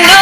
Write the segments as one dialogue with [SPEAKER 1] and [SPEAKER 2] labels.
[SPEAKER 1] know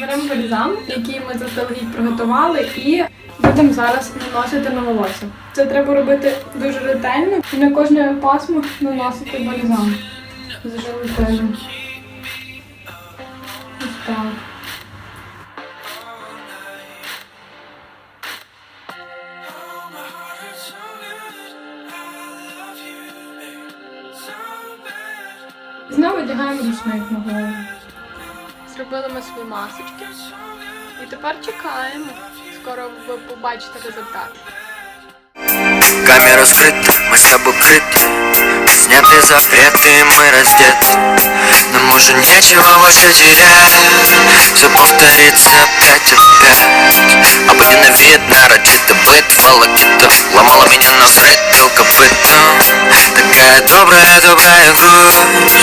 [SPEAKER 2] Беремо бальзам, який ми заздалегідь приготували, і будемо зараз наносити на волосся. Це треба робити дуже ретельно і на кожне пасмо наносити бальзам з желатином. Ось так. Знову одягаємо рушник на голову. Зробили ми свої масочки. І тепер чекаємо. Скоро ви побачите результат.
[SPEAKER 3] Камера скрыта, мы с тобой крыты Сняты запреты, мы раздеты Нам уже нечего больше терять Все повторится опять опять Обыденно вид, нарочито быт Волокита ломала меня на сайт, был копытом Такая добрая, добрая гусь